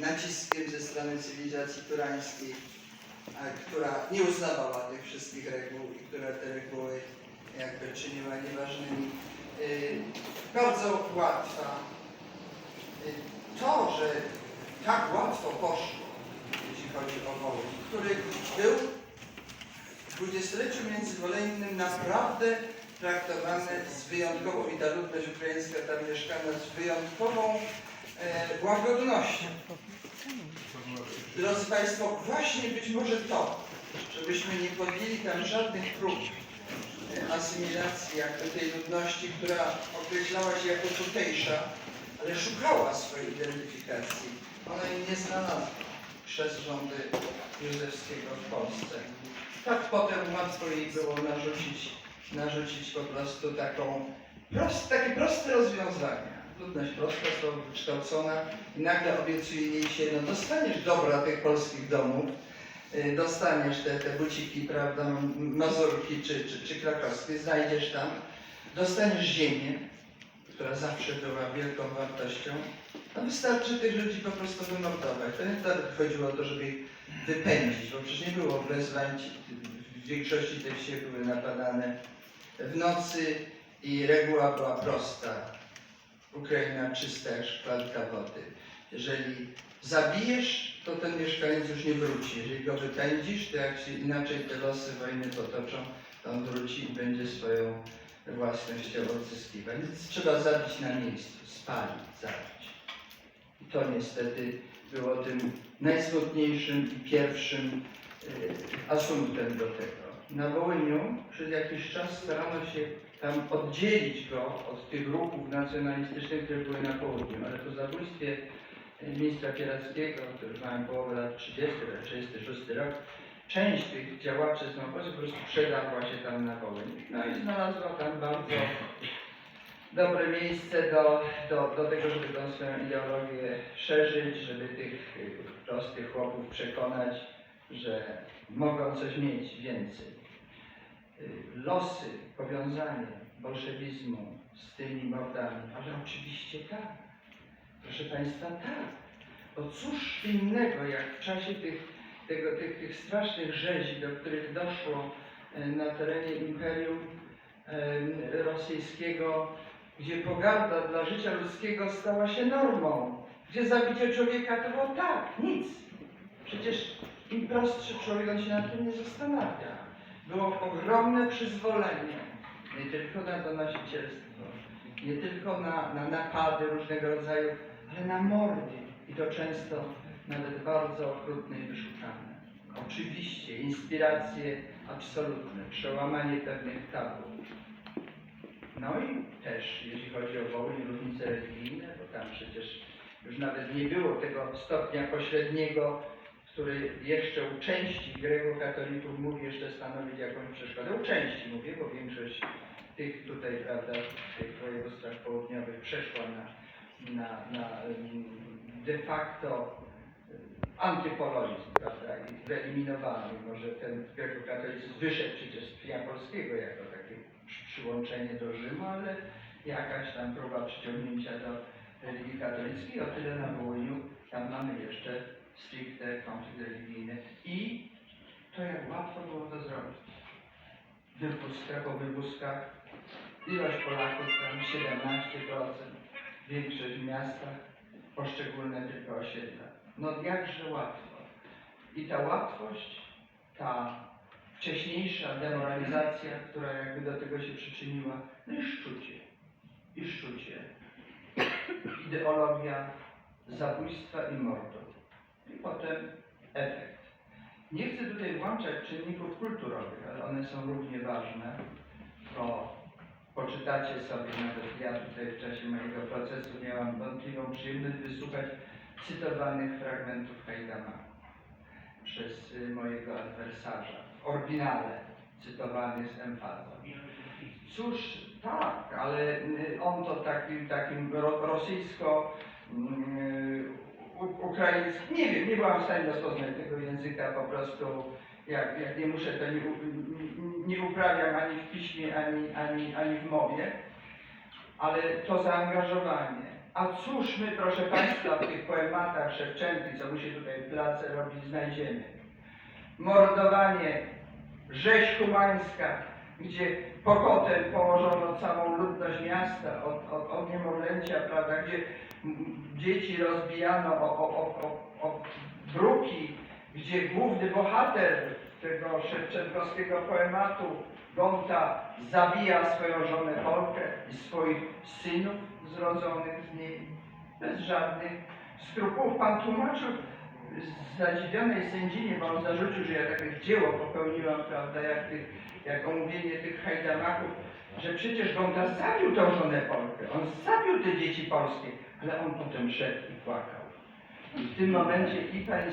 naciskiem ze strony cywilizacji turańskiej, która nie uznawała tych wszystkich reguł i która te reguły jakby czyniła nieważnymi. Y, bardzo łatwa. Y, to, że tak łatwo poszło, jeśli chodzi o Wołyń, który był w dwudziestoleciu międzywojennym naprawdę traktowany z wyjątkową i ta ludność ukraińska tam mieszkana z wyjątkową e, łagodnością. Drodzy Państwo, właśnie być może to, żebyśmy nie podjęli tam żadnych prób e, asymilacji jakby tej ludności, która określała się jako tutejsza, ale szukała swojej identyfikacji. Ona jej nie znalazła przez rządy Józefskiego w Polsce. Tak potem łatwo jej było narzucić, narzucić po prostu taką prost, takie proste rozwiązania. Ludność prosta, słowo wykształcona i nagle obiecuje jej się, no dostaniesz dobra tych polskich domów, y, dostaniesz te, te buciki, prawda, mazurki czy, czy, czy krakowskie, znajdziesz tam, dostaniesz ziemię, która zawsze była wielką wartością, no wystarczy tych ludzi po prostu wymordować. To nie wtedy chodziło o to, żeby ich wypędzić, bo przecież nie było wezwań, w większości te wsie były napadane w nocy i reguła była prosta. Ukraina czysta jak szklanka wody. Jeżeli zabijesz, to ten mieszkaniec już nie wróci. Jeżeli go wypędzisz, to jak się inaczej te losy wojny potoczą, to on wróci i będzie swoją własnością odzyskiwać. Więc trzeba zabić na miejscu, spalić, zabić. I to niestety było tym najsmutniejszym i pierwszym y, asumptem do tego. Na Wołyniu przez jakiś czas starano się tam oddzielić go od tych ruchów nacjonalistycznych, które były na południu, ale po zabójstwie y, ministra Pierackiego, już mamy połowę lat 30, lat 36 rok, część tych działaczy z Nowopozy po prostu przedarła się tam na Wołyń. No i znalazła tam bardzo dobre miejsce do, do, do tego, żeby tą swoją ideologię szerzyć, żeby tych y, prostych chłopów przekonać, że mogą coś mieć więcej. Losy, powiązanie bolszewizmu z tymi mordami, ale oczywiście tak. Proszę Państwa, tak. Bo cóż innego, jak w czasie tych, tego, tych, tych strasznych rzezi, do których doszło e, na terenie Imperium e, Rosyjskiego, gdzie pogarda dla życia ludzkiego stała się normą, gdzie zabicie człowieka to było tak, nic. Przecież im prostszy człowiek, on się nad tym nie zastanawia. Było ogromne przyzwolenie, nie tylko na donosicielstwo, nie tylko na, na napady różnego rodzaju, ale na mordy. I to często nawet bardzo okrutne i wyszukane. Oczywiście inspiracje absolutne, przełamanie pewnych tabu. No i też, jeśli chodzi o Wołyń, różnice religijne, bo tam przecież już nawet nie było tego stopnia pośredniego, który jeszcze u części greko-katolików mógł jeszcze stanowić jakąś przeszkodę. U części mówię, bo większość tych tutaj, prawda, w tych województwach południowych przeszła na, na, na de facto antypolonizm, prawda, i wyeliminowano, mimo że ten grekokatolicyzm wyszedł przecież z Pnia Polskiego jako takie przy- przyłączenie do Rzymu, ale jakaś tam próba przyciągnięcia do religii katolickiej, o tyle na Wołyniu, tam mamy jeszcze stricte konflikt religijny i to jak łatwo było to zrobić. Wywózka po wywózkach, ilość Polaków tam 17%, większość w miastach, poszczególne tylko osiedla. No jakże łatwo. I ta łatwość, ta wcześniejsza demoralizacja, która jakby do tego się przyczyniła, no i szczucie. I szczucie. Ideologia zabójstwa i mordu. I potem efekt. Nie chcę tutaj włączać czynników kulturowych, ale one są równie ważne, bo poczytacie sobie, nawet ja tutaj w czasie mojego procesu miałam wątpliwą przyjemność wysłuchać cytowanych fragmentów Hajdama przez y, mojego adwersarza, w oryginale cytowany z emfazą. Cóż, tak, ale y, on to takim, takim ro, rosyjsko u- ukraińskim, nie wiem, nie byłam w stanie rozpoznać tego języka po prostu, jak, jak nie muszę, to nie, nie uprawiam ani w piśmie, ani, ani, ani w mowie, ale to zaangażowanie, A cóż my, proszę Państwa, w tych poematach Szewczenki, co mu się tutaj w place robi, znajdziemy? Mordowanie, rzeź humańska, gdzie pokotem położono całą ludność miasta od, od, od niemowlęcia, prawda, gdzie dzieci rozbijano o, o, o, o, o bruki, gdzie główny bohater tego szewczenkowskiego poematu, Gonta, zabija swoją żonę Polkę i swoich synów zrodzonych z niej bez żadnych skrupułów. Pan tłumaczył zadziwionej sędzinie, bo on zarzucił, że ja takie dzieło popełniłam, prawda, jak, tych, jak omówienie tych hajdamaków, że przecież Gonta zabił tą żonę Polkę, on zabił te dzieci polskie, ale on potem szedł i płakał. I w tym momencie i pani